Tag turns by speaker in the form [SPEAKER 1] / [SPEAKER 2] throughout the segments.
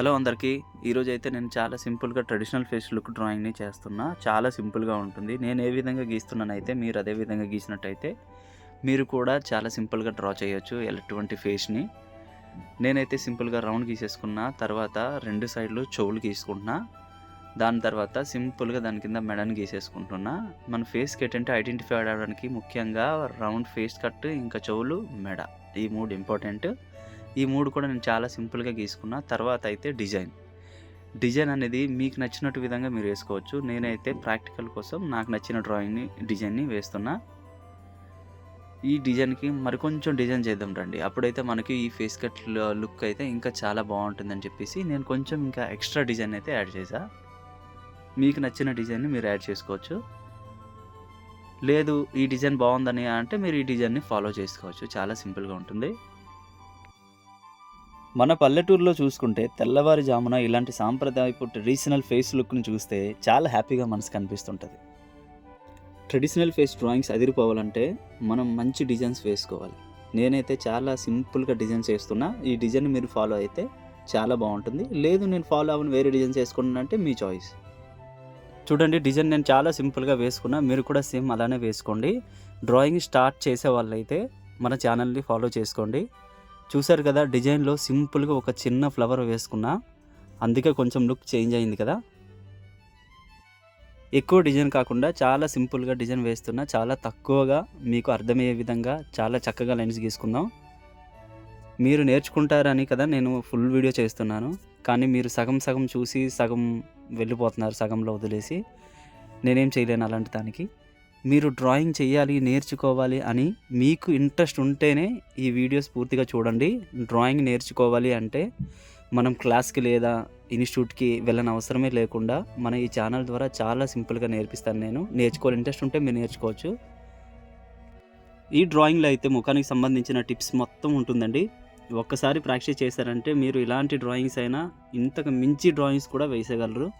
[SPEAKER 1] Hello అందరికీ. ఈరోజు అయితే నేను చాలా సింపుల్గా ట్రెడిషనల్ ఫేస్ లుక్ డ్రాయింగ్ని చేస్తున్నా. చాలా సింపుల్గా ఉంటుంది. నేను ఏ విధంగా గీస్తున్నానైతే మీరు అదే విధంగా గీసినట్టయితే మీరు కూడా చాలా సింపుల్గా డ్రా చేయొచ్చు ఎటువంటి ఫేస్ని. నేనైతే సింపుల్గా రౌండ్ గీసేసుకున్నా తర్వాత రెండు సైడ్లు చెవులు గీసుకుంటున్నా దాని తర్వాత సింపుల్గా దాని కింద మెడని గీసేసుకుంటున్నా. మన ఫేస్కి ఏంటంటే ఐడెంటిఫై అవడానికి ముఖ్యంగా రౌండ్ ఫేస్ కట్ ఇంకా చెవులు మెడ ఈ మూడు ఇంపార్టెంట్. ఈ మూడు కూడా నేను చాలా సింపుల్గా గీసుకున్నా. తర్వాత అయితే డిజైన్. డిజైన్ అనేది మీకు నచ్చినట్టు విధంగా మీరు వేసుకోవచ్చు. నేనైతే ప్రాక్టికల్ కోసం నాకు నచ్చిన డ్రాయింగ్ని డిజైన్ని వేస్తున్నా. ఈ డిజైన్కి మరికొంచెం డిజైన్ చేద్దాం రండి. అప్పుడైతే మనకి ఈ ఫేస్ కట్ లుక్ అయితే ఇంకా చాలా బాగుంటుందని చెప్పేసి నేను కొంచెం ఇంకా ఎక్స్ట్రా డిజైన్ అయితే యాడ్ చేశా. మీకు నచ్చిన డిజైన్ని మీరు యాడ్ చేసుకోవచ్చు. లేదు ఈ డిజైన్ బాగుందని అంటే మీరు ఈ డిజైన్ని ఫాలో చేసుకోవచ్చు. చాలా సింపుల్గా ఉంటుంది. మన పల్లెటూరులో చూసుకుంటే తెల్లవారుజామున ఇలాంటి సాంప్రదాయపు ట్రెడిషనల్ ఫేస్ లుక్ని చూస్తే చాలా హ్యాపీగా మనసు కనిపిస్తుంటుంది. ట్రెడిషనల్ ఫేస్ డ్రాయింగ్స్ అదిరిపోవాలంటే మనం మంచి డిజైన్స్ వేసుకోవాలి. నేనైతే చాలా సింపుల్గా డిజైన్స్ వేస్తున్నా. ఈ డిజైన్ మీరు ఫాలో అయితే చాలా బాగుంటుంది. లేదు నేను ఫాలో అవ్వను వేరే డిజైన్స్ వేసుకున్నానంటే మీ చాయిస్ చూడండి డిజైన్ నేను చాలా సింపుల్గా వేసుకున్నా. మీరు కూడా సేమ్ అలానే వేసుకోండి. డ్రాయింగ్ స్టార్ట్ చేసే వాళ్ళైతే మన ఛానల్ని ఫాలో చేసుకోండి. చూసారు కదా డిజైన్లో సింపుల్గా ఒక చిన్న ఫ్లవర్ వేసుకున్నా అందుకే కొంచెం లుక్ చేంజ్ అయింది కదా. ఎక్కువ డిజైన్ కాకుండా చాలా సింపుల్గా డిజైన్ వేస్తున్నా చాలా తక్కువగా మీకు అర్థమయ్యే విధంగా చాలా చక్కగా లైన్స్ గీసుకుందాం. మీరు నేర్చుకుంటారని కదా నేను ఫుల్ వీడియో చేస్తున్నాను కానీ మీరు సగం సగం చూసి సగం వెళ్ళిపోతున్నారు సగంలో వదిలేసి. నేనేం చేయలేను అలాంటి దానికి. మీరు డ్రాయింగ్ చేయాలి నేర్చుకోవాలి అని మీకు ఇంట్రెస్ట్ ఉంటేనే ఈ వీడియోస్ పూర్తిగా చూడండి. డ్రాయింగ్ నేర్చుకోవాలి అంటే మనం క్లాస్కి లేదా ఇన్స్టిట్యూట్కి వెళ్ళని అవసరమే లేకుండా మన ఈ ఛానల్ ద్వారా చాలా సింపుల్గా నేర్పిస్తాను నేను. నేర్చుకోవాలి ఇంట్రెస్ట్ ఉంటే మీరు నేర్చుకోవచ్చు. ఈ డ్రాయింగ్లో అయితే ముఖానికి సంబంధించిన టిప్స్ మొత్తం ఉంటుందండి. ఒక్కసారి ప్రాక్టీస్ చేశారంటే మీరు ఇలాంటి డ్రాయింగ్స్ అయినా ఇంతకు మించి డ్రాయింగ్స్ కూడా వేసేయగలరు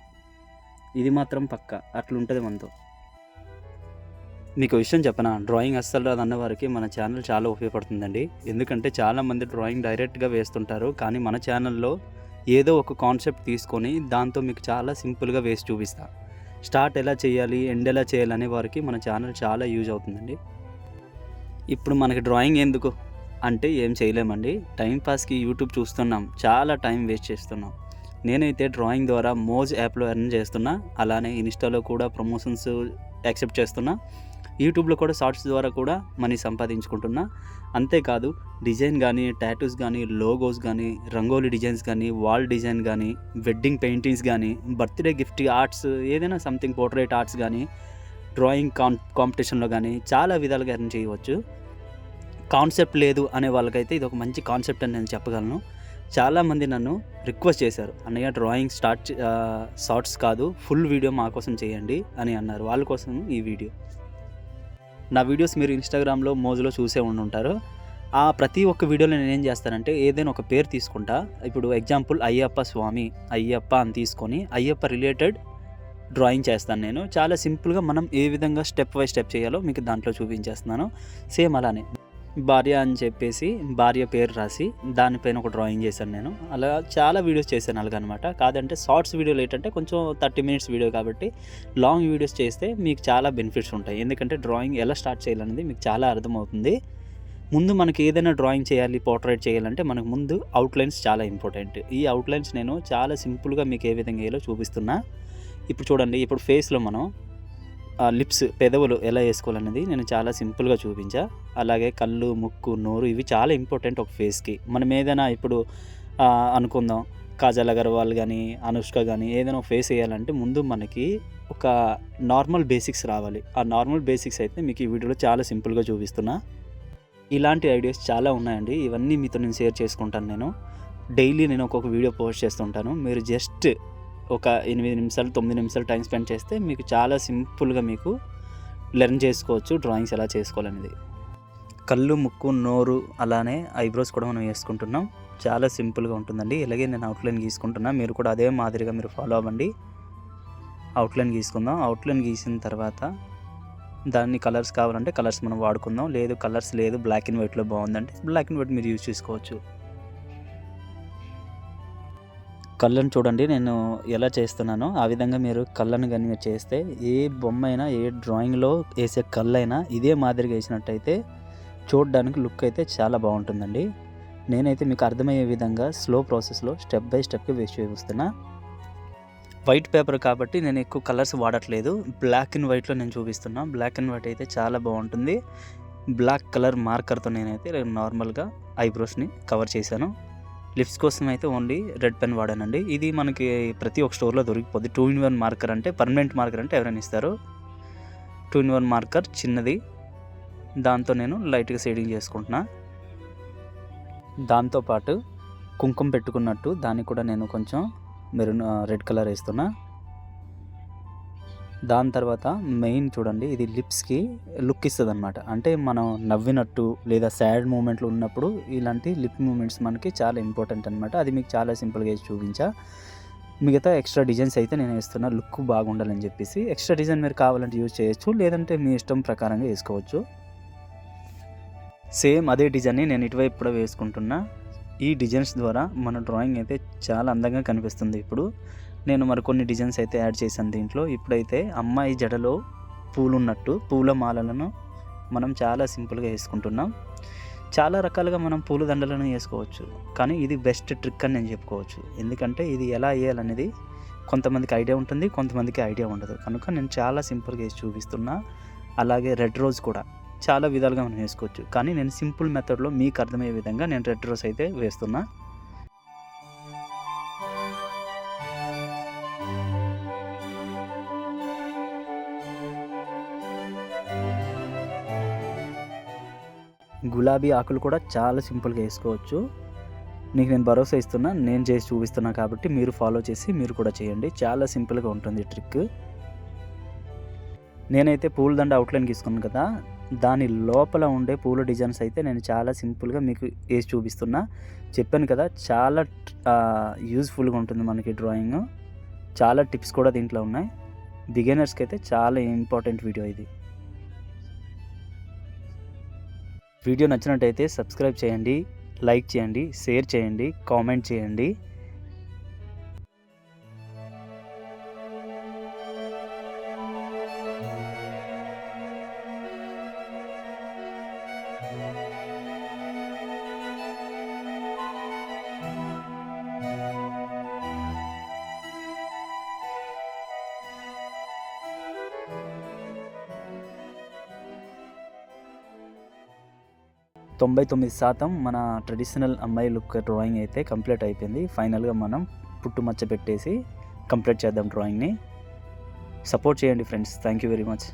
[SPEAKER 1] ఇది మాత్రం పక్క. అట్లుంటుంది మనతో. మీకు విషయం చెప్పనా? డ్రాయింగ్ అస్సలు రాదన్న వారికి మన ఛానల్ చాలా ఉపయోగపడుతుందండి. ఎందుకంటే చాలామంది డ్రాయింగ్ డైరెక్ట్గా వేస్తుంటారు. కానీ మన ఛానల్లో ఏదో ఒక కాన్సెప్ట్ తీసుకొని దాంతో మీకు చాలా సింపుల్గా వేసి చూపిస్తా. స్టార్ట్ ఎలా చేయాలి? ఎండ్ ఎలా చేయాలి? అనే వారికి మన ఛానల్ చాలా యూజ్ అవుతుందండి. ఇప్పుడు మనకి డ్రాయింగ్ ఎందుకు? అంటే ఏం చేయలేమండి. టైంపాస్కి యూట్యూబ్ చూస్తున్నాం. చాలా టైం వేస్ట్ చేస్తున్నాం. నేనైతే డ్రాయింగ్ ద్వారా మోజ్ యాప్లో ఎర్న్ చేస్తున్నా. అలానే ఇన్స్టాలో కూడా ప్రమోషన్స్ యాక్సెప్ట్ చేస్తున్నా. యూట్యూబ్లో కూడా షార్ట్స్ ద్వారా కూడా మనీ సంపాదించుకుంటున్నా. అంతేకాదు డిజైన్ కానీ టాటూస్ కానీ లోగోస్ కానీ రంగోలీ డిజైన్స్ కానీ వాల్ డిజైన్ కానీ వెడ్డింగ్ పెయింటింగ్స్ కానీ బర్త్డే గిఫ్ట్ ఆర్ట్స్ ఏదైనా సంథింగ్ పోర్ట్రేట్ ఆర్ట్స్ కానీ డ్రాయింగ్ కాం కాంపిటీషన్లో కానీ చాలా విధాలుగా ఎర్న్ చేయవచ్చు. కాన్సెప్ట్ లేదు అనే వాళ్ళకైతే ఇది ఒక మంచి కాన్సెప్ట్ అని నేను చెప్పగలను. చాలామంది నన్ను రిక్వెస్ట్ చేశారు. అన్నయ్య డ్రాయింగ్ స్టార్ట్ షార్ట్స్ కాదు ఫుల్ వీడియో మా కోసం చేయండి అని అన్నారు. వాళ్ళ కోసం ఈ వీడియో నా వీడియోస్ మీరు ఇన్స్టాగ్రామ్లో మోజులో చూసే ఉండి ఉంటారు. ఆ ప్రతి ఒక్క వీడియోలో నేను ఏం చేస్తానంటే ఏదైనా ఒక పేరు తీసుకుంటా. ఇప్పుడు ఎగ్జాంపుల్ అయ్యప్ప స్వామి అయ్యప్ప అని తీసుకొని అయ్యప్ప రిలేటెడ్ డ్రాయింగ్ చేస్తాను నేను. చాలా సింపుల్గా మనం ఏ విధంగా స్టెప్ బై స్టెప్ చేయాలో మీకు దాంట్లో చూపించేస్తున్నాను. సేమ్ అలానే. భార్య అని చెప్పేసి భార్య పేరు రాసి దానిపైన ఒక డ్రాయింగ్ చేశాను నేను. అలా చాలా వీడియోస్ చేశాను అలాగనమాట. కాదంటే షార్ట్స్ వీడియోలు ఏంటంటే కొంచెం థర్టీ మినిట్స్ వీడియో కాబట్టి లాంగ్ వీడియోస్ చేస్తే మీకు చాలా బెనిఫిట్స్ ఉంటాయి. ఎందుకంటే డ్రాయింగ్ ఎలా స్టార్ట్ చేయాలనేది మీకు చాలా అర్థమవుతుంది. ముందు మనకి ఏదైనా డ్రాయింగ్ చేయాలి పోర్ట్రేట్ చేయాలంటే మనకు ముందు అవుట్లైన్స్ చాలా ఇంపార్టెంట్ ఈ అవుట్లైన్స్ నేను చాలా సింపుల్గా మీకు ఏ విధంగా వేయాలో చూపిస్తున్నా. ఇప్పుడు చూడండి ఇప్పుడు ఫేస్లో మనం లిప్స్ పెదవులు ఎలా వేసుకోవాలనేది నేను చాలా సింపుల్గా చూపించా. అలాగే కళ్ళు ముక్కు నోరు ఇవి చాలా ఇంపార్టెంట్ ఒక ఫేస్కి. మనం ఏదైనా ఇప్పుడు అనుకుందాం. కాజల్ అగర్వాల్ కానీ అనుష్క కానీ ఏదైనా ఒక ఫేస్ వేయాలంటే ముందు మనకి ఒక నార్మల్ బేసిక్స్ రావాలి. ఆ నార్మల్ బేసిక్స్ అయితే మీకు ఈ వీడియోలో చాలా సింపుల్గా చూపిస్తున్నా. ఇలాంటి ఐడియాస్ చాలా ఉన్నాయండి. ఇవన్నీ మీతో నేను షేర్ చేసుకుంటాను నేను. డైలీ నేను ఒక్కొక్క వీడియో పోస్ట్ చేస్తుంటాను. మీరు జస్ట్ ఒక ఎనిమిది నిమిషాలు తొమ్మిది నిమిషాలు టైం స్పెండ్ చేస్తే మీకు చాలా సింపుల్గా మీకు లెర్న్ చేసుకోవచ్చు డ్రాయింగ్స్ ఎలా చేసుకోవాలనేది. కళ్ళు ముక్కు నోరు అలానే ఐబ్రోస్ కూడా మనం వేసుకుంటున్నాం. చాలా సింపుల్గా ఉంటుందండి. ఇలాగే నేను అవుట్లైన్ గీసుకుంటున్నా. మీరు కూడా అదే మాదిరిగా మీరు ఫాలో అవ్వండి. అవుట్లైన్ గీసుకుందాం. అవుట్లైన్ గీసిన తర్వాత దాన్ని కలర్స్ కావాలంటే కలర్స్ మనం వాడుకుందాం. లేదు కలర్స్ లేదు బ్లాక్ అండ్ వైట్లో బాగుందంటే బ్లాక్ అండ్ వైట్ మీరు యూజ్ చేసుకోవచ్చు. కళ్ళను చూడండి నేను ఎలా చేస్తున్నానో ఆ విధంగా మీరు కళ్ళను కానీ చేస్తే ఏ బొమ్మ అయినా ఏ డ్రాయింగ్లో వేసే కళ్ళైనా ఇదే మాదిరిగా వేసినట్టయితే చూడడానికి లుక్ అయితే చాలా బాగుంటుందండి. నేనైతే మీకు అర్థమయ్యే విధంగా స్లో ప్రాసెస్లో స్టెప్ బై స్టెప్కి వేసి చూపిస్తున్నా. వైట్ పేపర్ కాబట్టి నేను ఎక్కువ కలర్స్ వాడట్లేదు. బ్లాక్ అండ్ వైట్లో నేను చూపిస్తున్నా. బ్లాక్ అండ్ వైట్ అయితే చాలా బాగుంటుంది. బ్లాక్ కలర్ మార్కర్తో నేనైతే నార్మల్గా ఐబ్రోస్ని కవర్ చేశాను. లిప్స్ కోసం అయితే ఓన్లీ రెడ్ పెన్ వాడానండి. ఇది మనకి ప్రతి ఒక్క స్టోర్లో దొరికిపోద్ది. టూ ఇన్ వన్ మార్కర్ అంటే పర్మనెంట్ మార్కర్ అంటే ఎవరైనా ఇస్తారు. టూ ఇన్ వన్ మార్కర్ చిన్నది. దాంతో నేను లైట్గా షేడింగ్ చేసుకుంటున్నా. దాంతోపాటు కుంకుమ పెట్టుకున్నట్టు దానికి కూడా నేను కొంచెం మెరూన్ రెడ్ కలర్ వేస్తున్నా. దాని తర్వాత మెయిన్ చూడండి ఇది లిప్స్కి లుక్ ఇస్తుంది అనమాట అంటే మనం నవ్వినట్టు లేదా సాడ్ మూమెంట్లు ఉన్నప్పుడు ఇలాంటి లిప్ మూమెంట్స్ మనకి చాలా ఇంపార్టెంట్ అనమాట అది మీకు చాలా సింపుల్గా చూపించా. మిగతా ఎక్స్ట్రా డిజైన్స్ అయితే నేను వేస్తున్నా లుక్ బాగుండాలని చెప్పేసి. ఎక్స్ట్రా డిజైన్ మీరు కావాలంటే యూజ్ చేయొచ్చు లేదంటే మీ ఇష్టం ప్రకారంగా వేసుకోవచ్చు. సేమ్ అదే డిజైన్ని నేను ఇటువైపు కూడా వేసుకుంటున్నా. ఈ డిజైన్స్ ద్వారా మన డ్రాయింగ్ అయితే చాలా అందంగా కనిపిస్తుంది ఇప్పుడు. నేను మరికొన్ని డిజైన్స్ అయితే యాడ్ చేశాను దీంట్లో. ఇప్పుడైతే అమ్మాయి జడలో పూలు ఉన్నట్టు పూల మాలలను మనం చాలా సింపుల్గా వేసుకుంటున్నాం. చాలా రకాలుగా మనం పూల దండలను వేసుకోవచ్చు. కానీ ఇది బెస్ట్ ట్రిక్ అని నేను చెప్పుకోవచ్చు. ఎందుకంటే ఇది ఎలా వేయాలనేది కొంతమందికి ఐడియా ఉంటుంది కొంతమందికి ఐడియా ఉండదు. కనుక నేను చాలా సింపుల్గా వేసి చూపిస్తున్నా. అలాగే రెడ్ రోజ్ కూడా చాలా విధాలుగా మనం వేసుకోవచ్చు. కానీ నేను సింపుల్ మెథడ్లో మీకు అర్థమయ్యే విధంగా నేను రెడ్ రోజ్ అయితే వేస్తున్నా. గులాబీ ఆకులు కూడా చాలా సింపుల్గా వేసుకోవచ్చు. నీకు నేను భరోసా ఇస్తున్నా నేను చేసి చూపిస్తున్నా కాబట్టి మీరు ఫాలో చేసి మీరు కూడా చేయండి. చాలా సింపుల్గా ఉంటుంది ట్రిక్ నేనైతే పూల దండ అవుట్లైన్ తీసుకున్నాను కదా దాని లోపల ఉండే పూల డిజైన్స్ అయితే నేను చాలా సింపుల్గా మీకు వేసి చూపిస్తున్నా. చెప్పాను కదా చాలా యూజ్ఫుల్గా ఉంటుంది మనకి డ్రాయింగ్ చాలా టిప్స్ కూడా దీంట్లో ఉన్నాయి. బిగినర్స్కి అయితే చాలా ఇంపార్టెంట్ వీడియో ఇది. వీడియో నచ్చినట్టయితే సబ్స్క్రైబ్ చేయండి లైక్ చేయండి షేర్ చేయండి కామెంట్ చేయండి. తొంభై తొమ్మిది శాతం మన ట్రెడిషనల్ అమ్మాయి లుక్ డ్రాయింగ్ అయితే కంప్లీట్ అయిపోయింది. ఫైనల్గా మనం పుట్టు మచ్చ పెట్టేసి కంప్లీట్ చేద్దాం డ్రాయింగ్ని. సపోర్ట్ చేయండి friends. Thank you very much.